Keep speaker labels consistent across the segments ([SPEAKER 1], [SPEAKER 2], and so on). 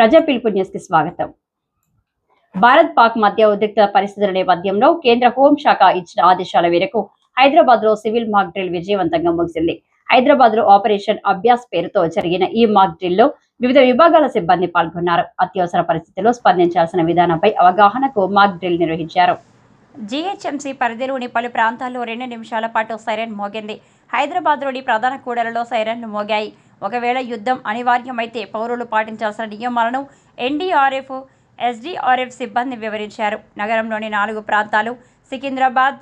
[SPEAKER 1] ప్రజా పిలుపు న్యూస్కి స్వాగతం. భారత్ పాక్ మధ్య ఉద్రిక్త పరిస్థితుల నేపథ్యంలో కేంద్ర హోంశాఖ ఇచ్చిన ఆదేశాల మేరకు హైదరాబాద్లో సివిల్ మాక్ డ్రిల్ విజయవంతంగా ముగిసింది. హైదరాబాద్లో ఆపరేషన్ అభ్యాస్ పేరుతో జరిగిన ఈ మాక్ డ్రిల్లో వివిధ విభాగాల సిబ్బంది పాల్గొన్నారు. అత్యవసర పరిస్థితుల్లో స్పందించాల్సిన విధానంపై అవగాహనకు మాక్ డ్రిల్ నిర్వహించారు.
[SPEAKER 2] జీహెచ్ఎంసీ పరిధిలోని పలు ప్రాంతాల్లో రెండు నిమిషాల పాటు సైరన్ మోగింది. హైదరాబాద్లోని ప్రధాన కూడలలో సైరన్లు మోగాయి. ఒకవేళ యుద్ధం అనివార్యమైతే పౌరులు పాటించాల్సిన నియమాలను ఎన్డీఆర్ఎఫ్ ఎస్డీఆర్ఎఫ్ సిబ్బంది వివరించారు. నగరంలోని నాలుగు ప్రాంతాలు సికింద్రాబాద్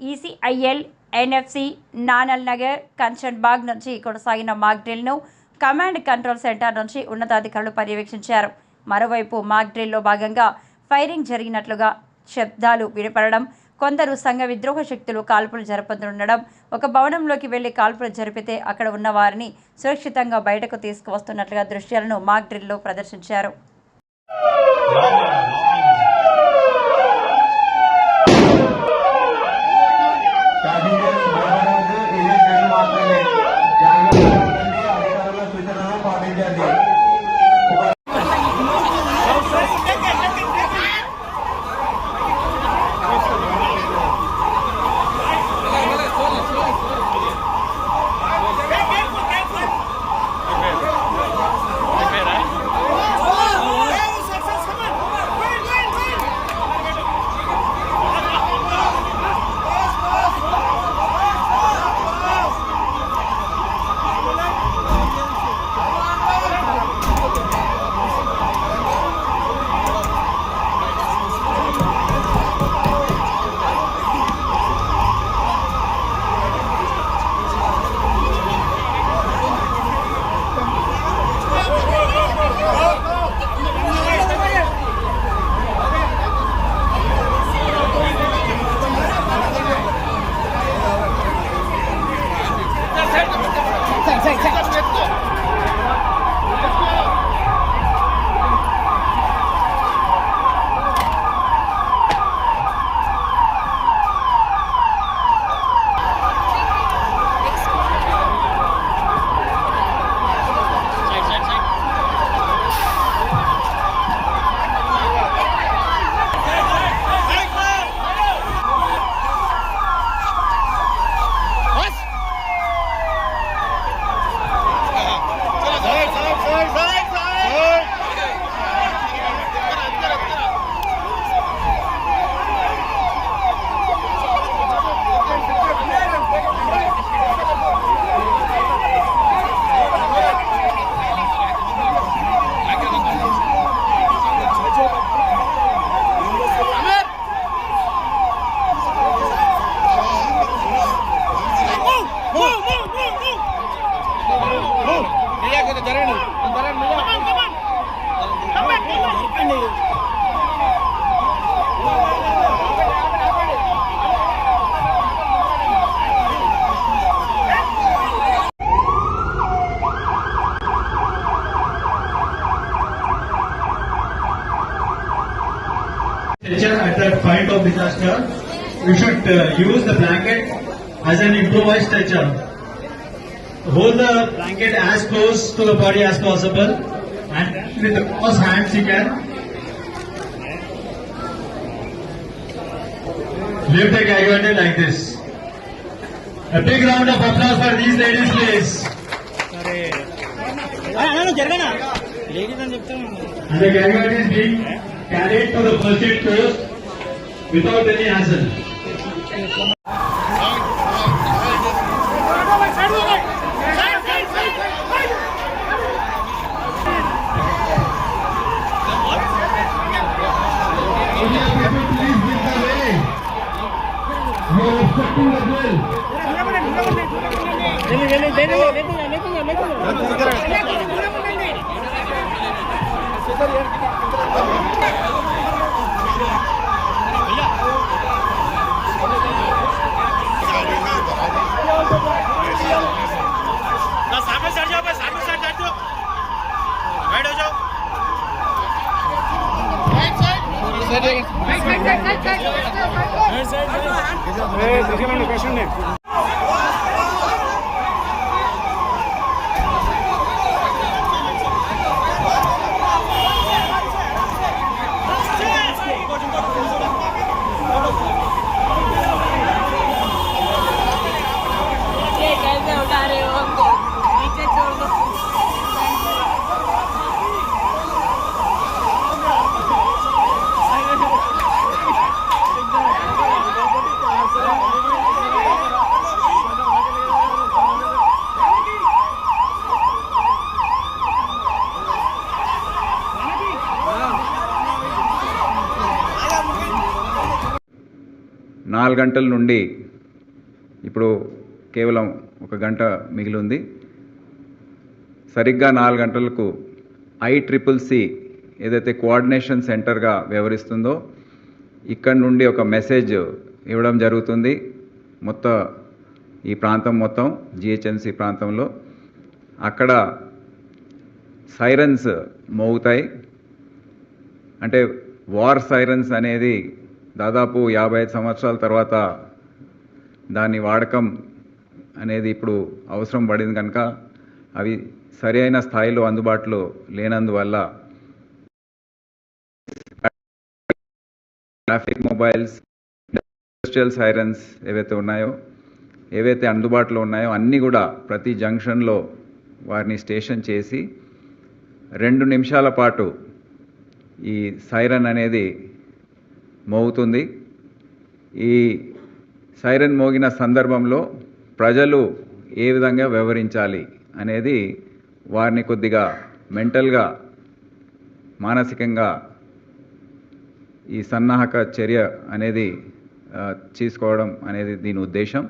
[SPEAKER 2] ఈసీఐఎల్ ఎన్ఎఫ్సి నానల్ నగర్ కంచన్ బాగ్ నుంచి కొనసాగిన మాక్ డ్రిల్ను కమాండ్ కంట్రోల్ సెంటర్ నుంచి ఉన్నతాధికారులు పర్యవేక్షించారు. మరోవైపు మాక్ డ్రిల్లో భాగంగా ఫైరింగ్ జరిగినట్లుగా శబ్దాలు వినపడడం కొందరు సంఘ విద్రోహ శక్తులు కాల్పులు జరుపుతుండడం ఒక భవనంలోకి వెళ్ళి కాల్పులు జరిపితే అక్కడ ఉన్న వారిని సురక్షితంగా బయటకు తీసుకువస్తున్నట్లుగా దృశ్యాలను మాక్ డ్రిల్లో ప్రదర్శించారు
[SPEAKER 3] Thank you. Of disaster, we should uh, use the blanket as an improvised stretcher. Hold the blanket as close to the body as possible and with the cross hands you can. Lift the casualty like this. A big round of applause for these ladies please. And the casualty is being carried to the first aid post without any hassle.
[SPEAKER 4] Please
[SPEAKER 5] Hey, Dikemanu, question
[SPEAKER 4] name.
[SPEAKER 6] నాలుగు గంటల నుండి ఇప్పుడు కేవలం ఒక గంట మిగిలి ఉంది సరిగ్గా నాలుగు గంటలకు ఐ ట్రిపుల్ సి ఏదైతే కోఆర్డినేషన్ సెంటర్గా వ్యవహరిస్తుందో ఇక్కడ నుండి ఒక మెసేజ్ ఇవ్వడం జరుగుతుంది. మొత్తం ఈ ప్రాంతం మొత్తం జిహెచ్ఎంసి ప్రాంతంలో. అక్కడ సైరన్స్ మోగుతాయి. అంటే వార్ సైరన్స్ అనేది దాదాపు యాభై ఐదు సంవత్సరాల తర్వాత దాని వాడకం అనేది ఇప్పుడు అవసరం పడింది కనుక అవి సరి అయిన స్థాయిలో అందుబాటులో లేనందువల్ల ట్రాఫిక్ మొబైల్స్ ఇండస్ట్రియల్ సైరన్స్ ఏవైతే ఉన్నాయో ఏవైతే అందుబాటులో ఉన్నాయో అన్నీ కూడా ప్రతి జంక్షన్లో వారిని స్టేషన్ చేసి రెండు నిమిషాల పాటు ఈ సైరన్ అనేది మోగుతుంది. ఈ సైరన్ మోగిన సందర్భంలో ప్రజలు ఏ విధంగా వ్యవహరించాలి అనేది వారిని కొద్దిగా మెంటల్గా మానసికంగా ఈ సన్నాహక చర్య అనేది తీసుకోవడం అనేది దీని ఉద్దేశం.